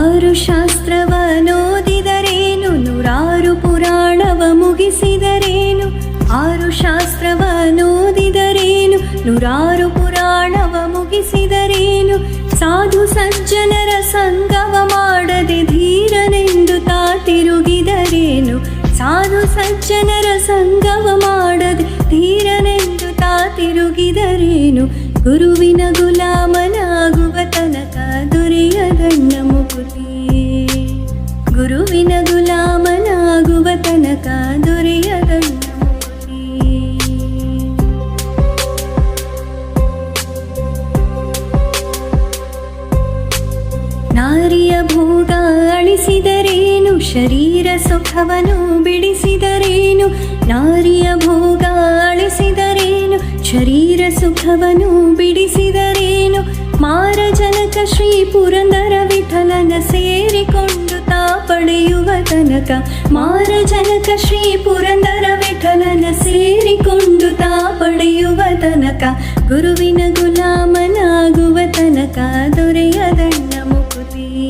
ಆರು ಶಾಸ್ತ್ರವನೋದಿದರೇನು ನೂರಾರು ಪುರಾಣವ ಮುಗಿಸಿದರೇನು? ಆರು ಶಾಸ್ತ್ರವನೋದಿದರೇನು ನೂರಾರು ಪುರಾಣವ ಮುಗಿಸಿದರೇನು? ಸಾಧು ಸಜ್ಜನರ ಸಂಗವ ಮಾಡದೆ ಧೀರನೆಂದು ತಾ ತಿರುಗಿದರೇನು ಸಾಧು ಸಜ್ಜನರ ಸಂಗವ ಮಾಡದೆ ಧೀರನೆಂದು ತಾ ತಿರುಗಿದರೇನು ಗುರುವಿನ ಗುಲಾಮನಾಗುವ ತನಕ ದೊರೆಯದಣ್ಣ ಭೋಗ ಅಳಿಸಿದರೇನು ಶರೀರ ಸುಖವನು ಬಿಡಿಸಿದರೇನು? ನಾರಿಯ ಭೋಗ ಅಳಿಸಿದರೇನು ಶರೀರ ಸುಖವನು ಬಿಡಿಸಿದರೇನು? ಮಾರಜನಕ ಶ್ರೀ ಪುರಂದರ ವಿಠಲನ ಸೇರಿಕೊಂಡು ತಾ ಪಡೆಯುವ ತನಕ ಮಾರಜನಕ ಶ್ರೀ ಪುರಂದರ ವಿಠಲನ ಸೇರಿಕೊಂಡು ತಾ ಪಡೆಯುವ ತನಕ ಗುರುವಿನ ಗುಲಾಮನಾಗುವ ತನಕ ದೊರೆಯದಣ್ಣ ಮುಕುತಿ.